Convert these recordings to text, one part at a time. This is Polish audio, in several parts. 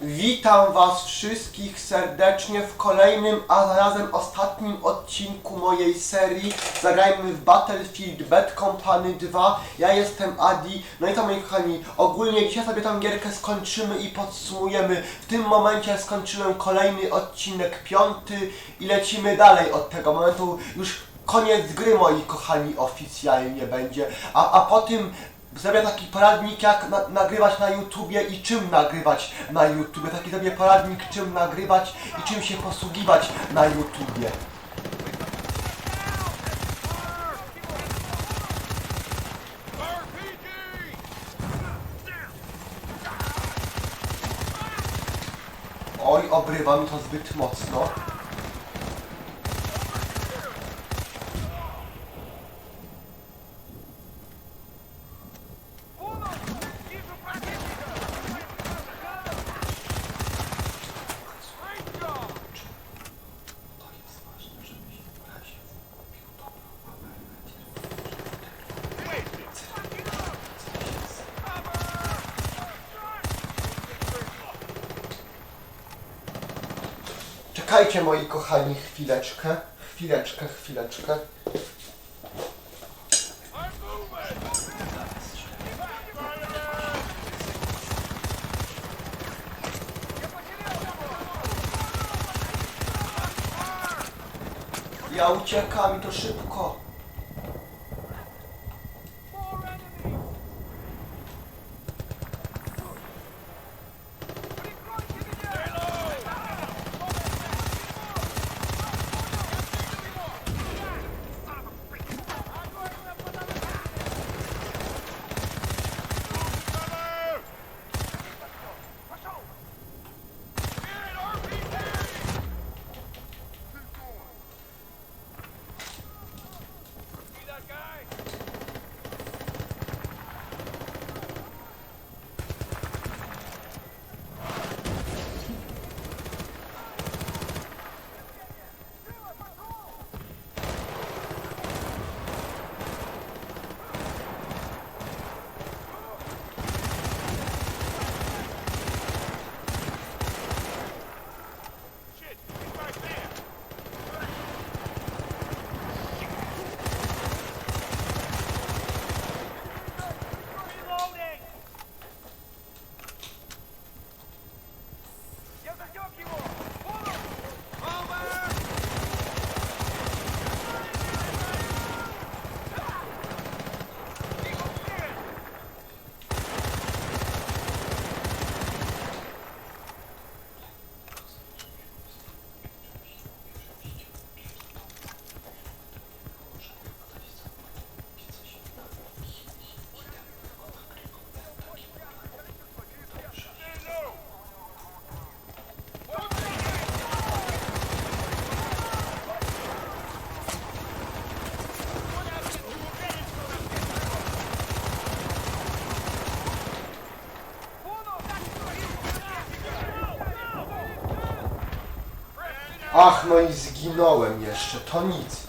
Witam Was wszystkich serdecznie w kolejnym, a zarazem ostatnim odcinku mojej serii. Zagrajmy w Battlefield Bad Company 2 Ja jestem Adi, no i to moi kochani, ogólnie dzisiaj sobie tą gierkę skończymy i podsumujemy. W tym momencie skończyłem kolejny odcinek, piąty i lecimy dalej od tego momentu. Już koniec gry moi kochani oficjalnie będzie, a, a po tym Zrobię taki poradnik jak na, nagrywać na YouTubie i czym nagrywać na YouTubie. Taki zrobię poradnik czym nagrywać i czym się posługiwać na YouTubie. Oj, obrywa mi to zbyt mocno. Czekajcie moi kochani chwileczkę, chwileczkę, chwileczkę. Ja uciekam i to szybko. Ach, no i zginąłem jeszcze, to nic.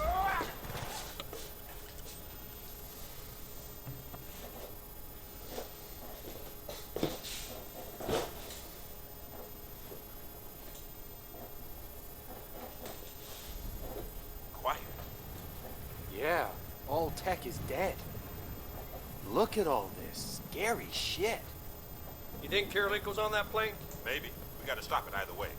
Quiet. Yeah, all tech is dead. Look at all this scary shit. You think Kirilenko's on that plane? Maybe. We gotta stop it either way.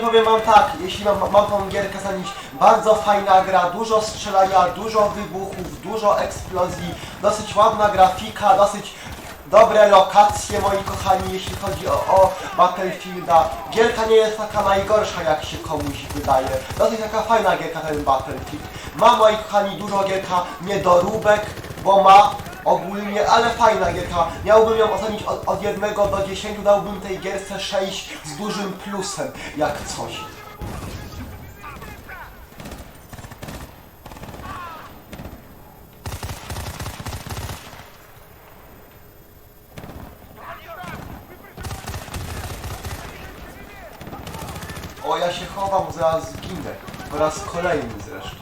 Ogólnie powiem wam tak, jeśli mam, mam tą gierkę za nić, bardzo fajna gra, dużo strzelania, dużo wybuchów, dużo eksplozji, dosyć ładna grafika, dosyć dobre lokacje, moi kochani, jeśli chodzi o, o Battlefielda. Gierka nie jest taka najgorsza, jak się komuś wydaje. Dosyć taka fajna gierka ten Battlefield. Ma, moi kochani, dużo gierka niedoróbek, bo ma ogólnie, ale fajna gierka. Miałbym ją ocenić od, od 1 do 10, dałbym tej gierce 6 z dużym plusem, jak coś. O, ja się chowam, zaraz zginę. Po raz kolejny zresztą.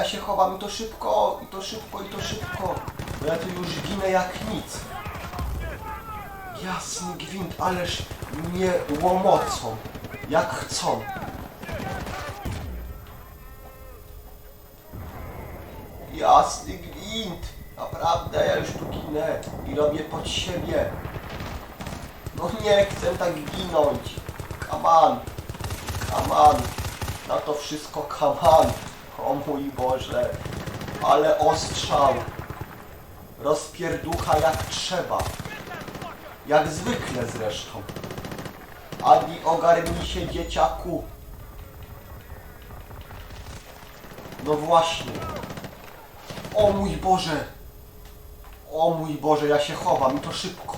Ja się chowam i to szybko, i to szybko, i to szybko. Bo ja tu już ginę jak nic. Jasny gwint, ależ mnie łomocą. Jak chcą. Jasny gwint. Naprawdę, ja już tu ginę i robię pod siebie. No nie chcę tak ginąć. Come on. Na to wszystko on. O mój Boże. Ale ostrzał. Rozpierducha jak trzeba. Jak zwykle zresztą. Adi, ogarnij się dzieciaku. No właśnie. O mój Boże. O mój Boże, ja się chowam i to szybko.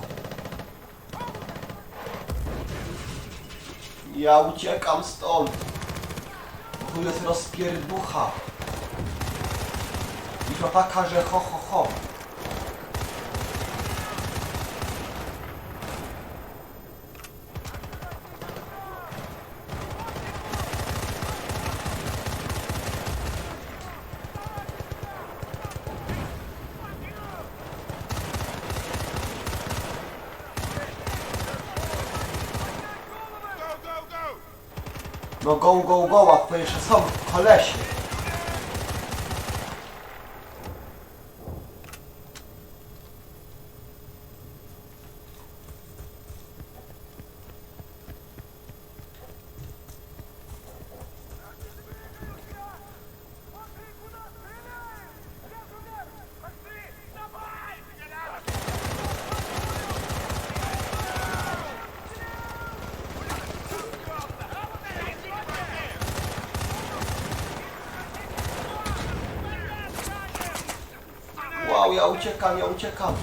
Ja uciekam stąd. Tu jest rozpierducha. I to taka, że ho ho ho. Go, go, go, a to jeszcze są kolesie. Wow, ja uciekam, ja uciekam.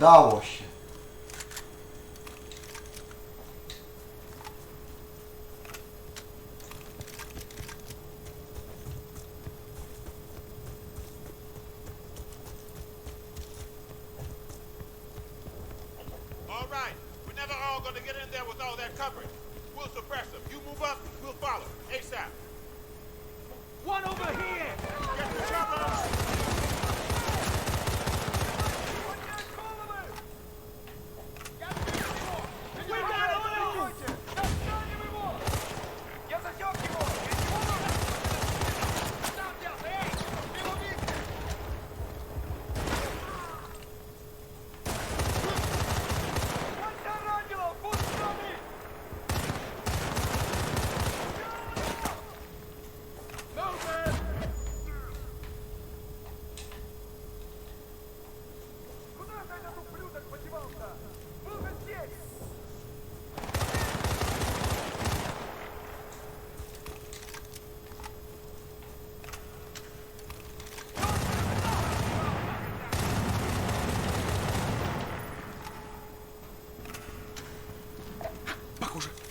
Udało się. хуже.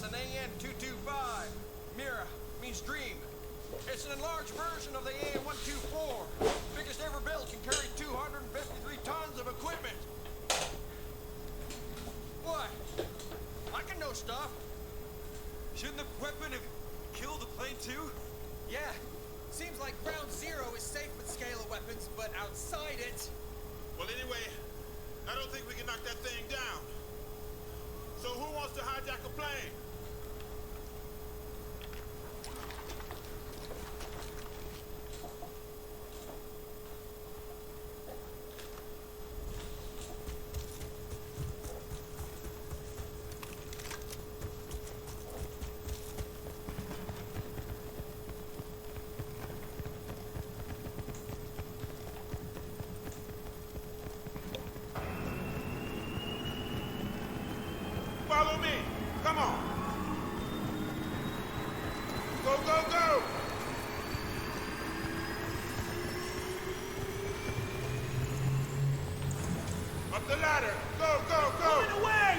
That's an AN-225. Mira means dream. It's an enlarged version of the AN-124. Biggest ever built can carry 253 tons of equipment. What? I can know stuff. Shouldn't the weapon have killed the plane too? Yeah. Seems like ground zero is safe with scalar weapons, but outside it. Well, anyway, I don't think we can knock that thing down. So who wants to hijack a plane?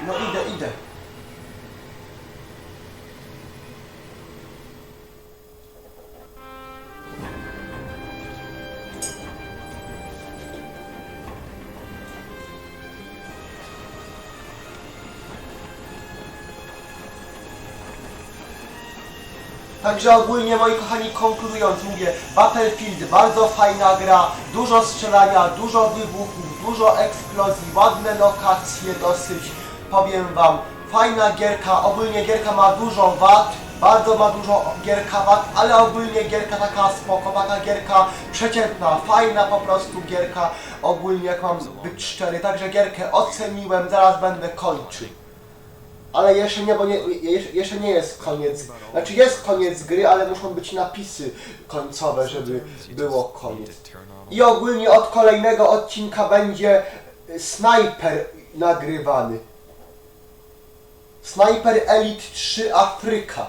No idę, idę. Także ogólnie moi kochani konkludując mówię Battlefield bardzo fajna gra, dużo strzelania, dużo wybuchów, dużo eksplozji, ładne lokacje dosyć, powiem wam, fajna gierka, ogólnie gierka ma dużo wad, bardzo ma dużo gierka wad, ale ogólnie gierka taka spoko, taka gierka przeciętna, fajna po prostu gierka, ogólnie jak mam być szczery, także gierkę oceniłem, zaraz będę kończył. Ale jeszcze nie, bo nie, je- jeszcze nie jest koniec. Znaczy jest koniec gry, ale muszą być napisy końcowe, żeby było koniec. I ogólnie od kolejnego odcinka będzie y, snajper nagrywany. Snajper Elite 3 Afryka.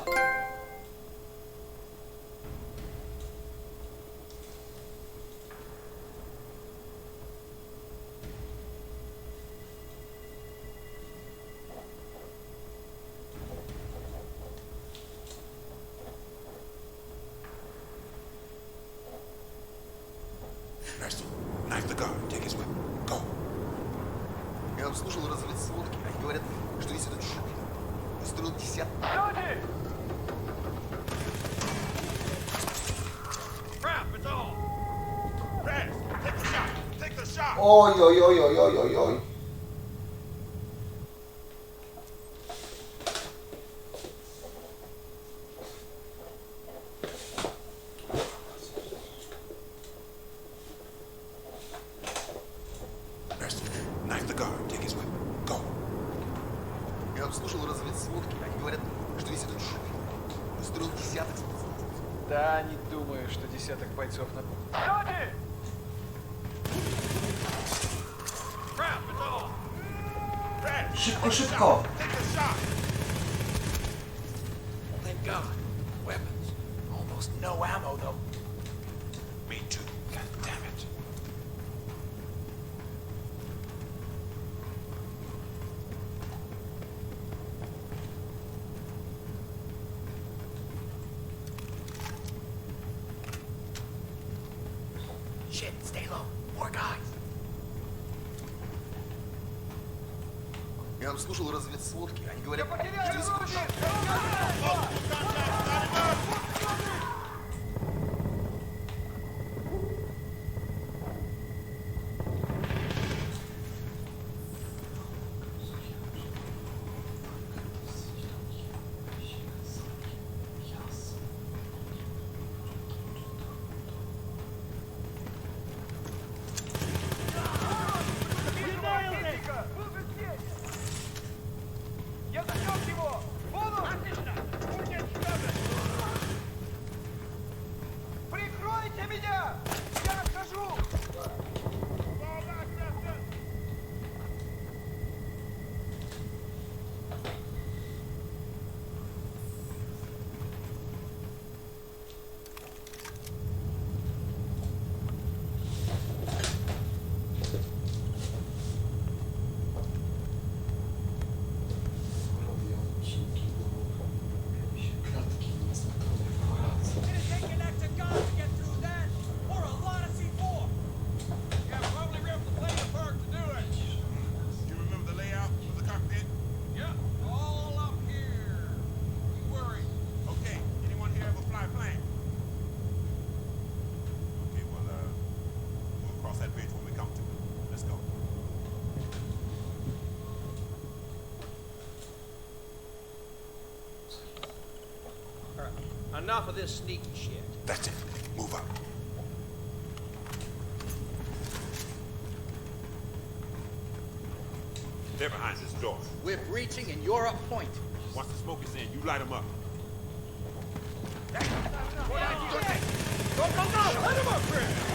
которым служил разведсводки, они говорят, что весь этот шум устроил десяток Да, не думаю, что десяток бойцов на... Сзади! Szybko, szybko! Enough of this sneaky shit. That's it. Move up. They're behind this door. We're breaching and you're up point. Once the smoke is in, you light them up. Go, go, go! Up, friend!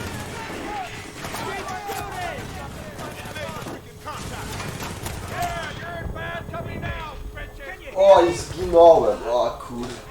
Oh, esguinol, velho. Oh, cool.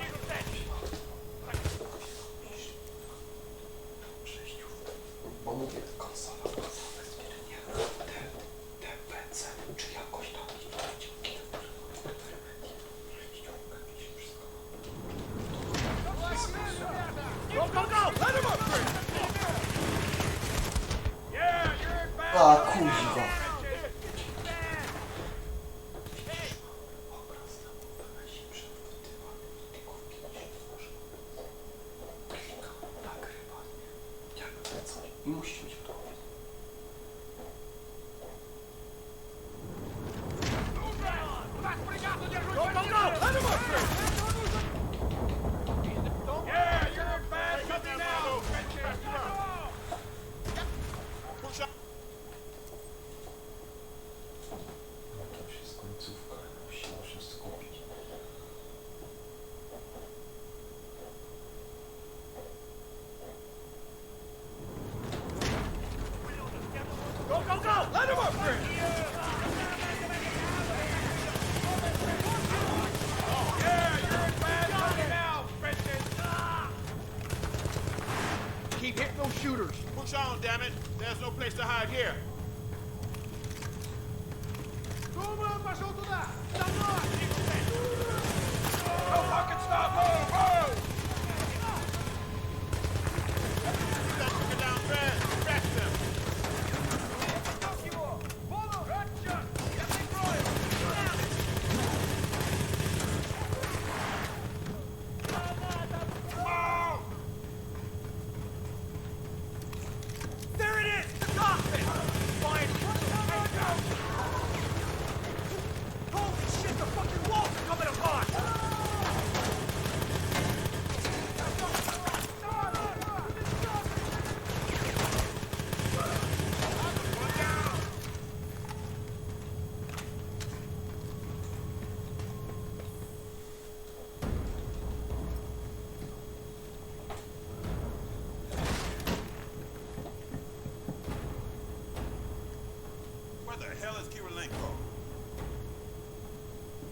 Hell is Kirilenko?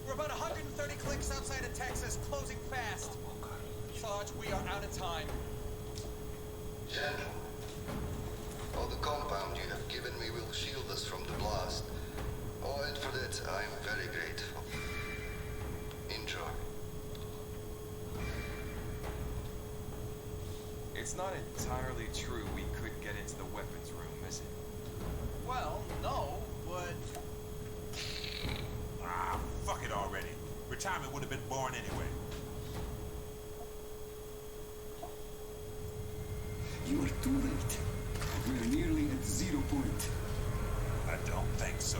We're about 130 clicks outside of Texas, closing fast. Sarge, we are out of time. Gentlemen, all the compound you have given me will shield us from the blast. Oh, and for that, I'm very grateful. Enjoy. It's not entirely true we could get into the weapons room, is it? Well, no, but Ah, fuck it already. Retirement would have been born anyway. You are too late. We are nearly at zero point. I don't think so.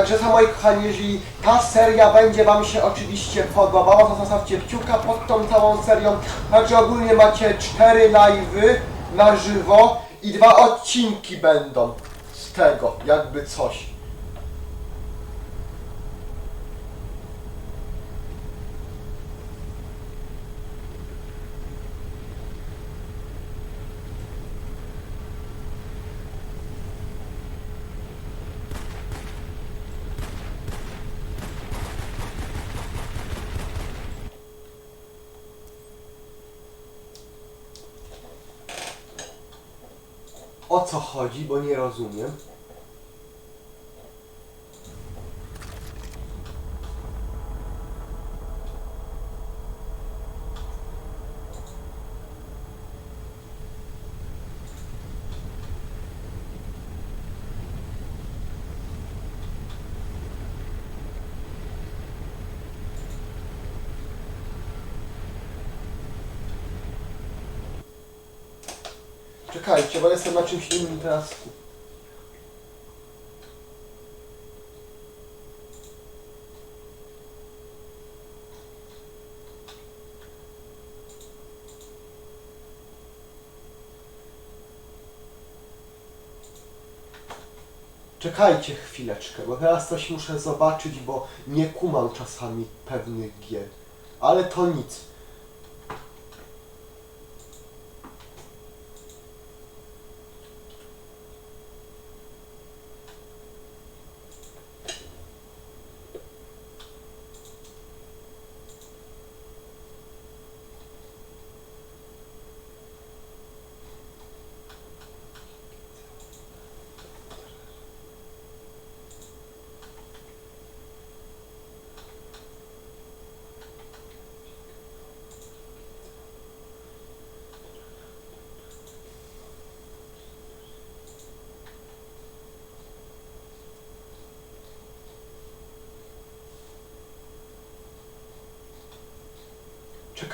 Także co moi kochani, jeżeli ta seria będzie Wam się oczywiście podobała, to zostawcie kciuka pod tą całą serią. Także ogólnie macie cztery live'y na żywo i dwa odcinki będą z tego, jakby coś. O co chodzi, bo nie rozumiem. Czekajcie, bo jestem na czymś innym teraz. Czekajcie chwileczkę, bo teraz coś muszę zobaczyć, bo nie kumam czasami pewnych gier. Ale to nic.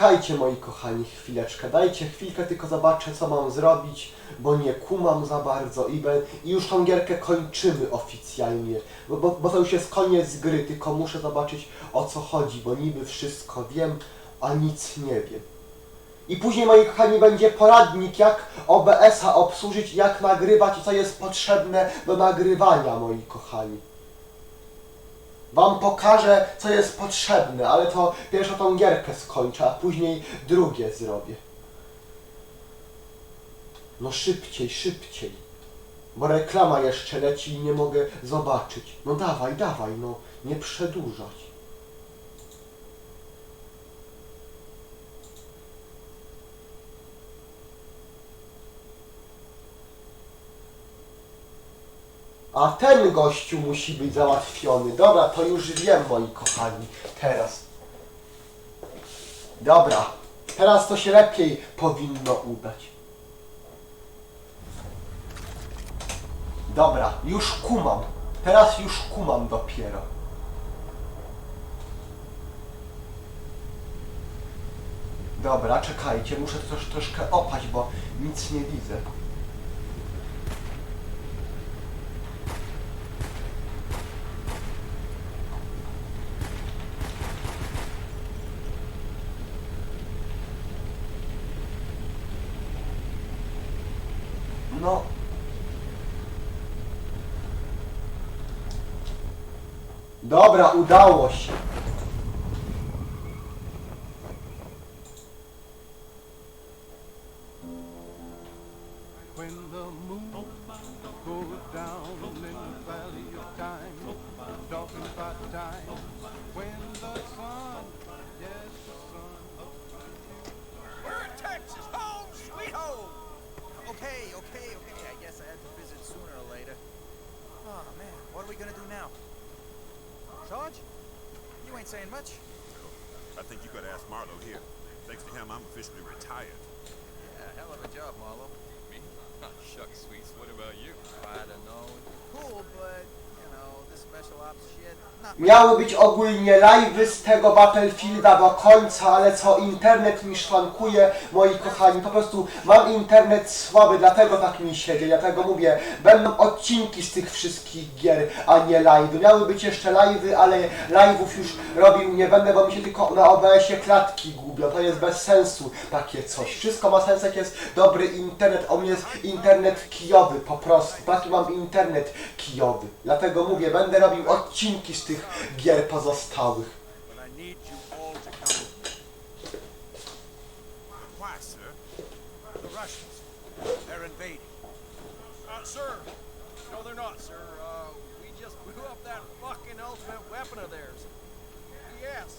Czekajcie moi kochani chwileczkę, dajcie chwilkę, tylko zobaczę co mam zrobić, bo nie kumam za bardzo i, be, i już tą gierkę kończymy oficjalnie, bo, bo, bo to już jest koniec gry, tylko muszę zobaczyć o co chodzi, bo niby wszystko wiem, a nic nie wiem. I później moi kochani będzie poradnik jak OBS-a obsłużyć, jak nagrywać i co jest potrzebne do nagrywania moi kochani. Wam pokażę, co jest potrzebne, ale to pierwszą tą gierkę skończę, a później drugie zrobię. No szybciej, szybciej. Bo reklama jeszcze leci i nie mogę zobaczyć. No dawaj, dawaj, no nie przedłużać. A ten gościu musi być załatwiony. Dobra, to już wiem, moi kochani. Teraz. Dobra, teraz to się lepiej powinno udać. Dobra, już kumam. Teraz już kumam dopiero. Dobra, czekajcie, muszę też troszkę opać, bo nic nie widzę. Home oh, sweet home. Okay, okay, okay. I guess I had to visit sooner or later. Oh man, what are we gonna do now? Sarge, you ain't saying much. I think you gotta ask Marlowe here. Thanks to him, I'm officially retired. Yeah, hell of a job, Marlo. Me? Oh, shucks, sweets. What about you? I don't know. Cool, but Miały być ogólnie live'y z tego Battlefielda do końca, ale co internet mi szwankuje, moi kochani, po prostu mam internet słaby, dlatego tak mi się dzieje, dlatego mówię, będą odcinki z tych wszystkich gier, a nie live'y. Miały być jeszcze live'y, ale live'ów już robił nie będę, bo mi się tylko na OBS-ie klatki gubią, to jest bez sensu takie coś. Wszystko ma sens, jak jest dobry internet, on jest internet kijowy po prostu, taki mam internet kijowy. Dlatego mówię, będę robił odcinki z tych gier pozostałych. But I need you all to come with me. Why, sir? the Russians. They're invading. Sir. They're not, sir. We just blew up that fucking ultimate weapon of theirs. Yes.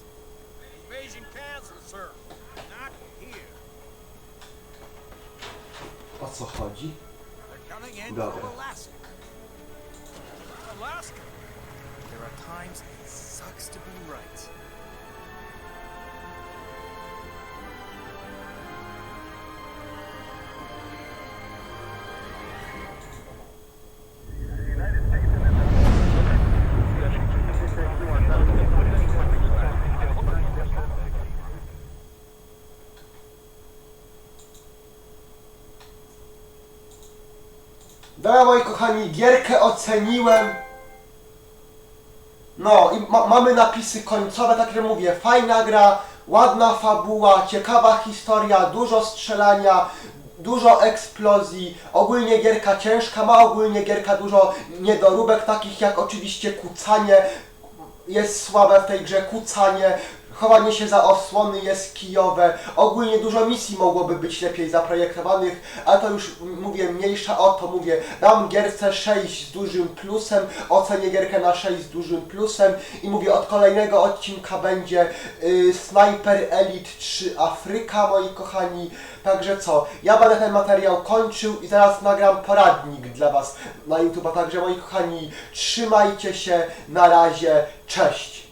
Invasion canceled, sir. Not here. O co chodzi? Dobra. Alaska. There are times it sucks to be right. Moi kochani, gierkę oceniłem. No i ma mamy napisy końcowe, tak jak mówię, fajna gra, ładna fabuła, ciekawa historia, dużo strzelania, dużo eksplozji, ogólnie gierka ciężka, ma ogólnie gierka dużo niedoróbek, takich jak oczywiście kucanie, jest słabe w tej grze kucanie, chowanie się za osłony jest kijowe, ogólnie dużo misji mogłoby być lepiej zaprojektowanych, ale to już mówię mniejsza o to, mówię, dam gierce 6 z dużym plusem, ocenię gierkę na 6 z dużym plusem i mówię, od kolejnego odcinka będzie y, Sniper Elite 3 Afryka, moi kochani, także co, ja będę ten materiał kończył i zaraz nagram poradnik dla Was na YouTube, także moi kochani, trzymajcie się, na razie, cześć!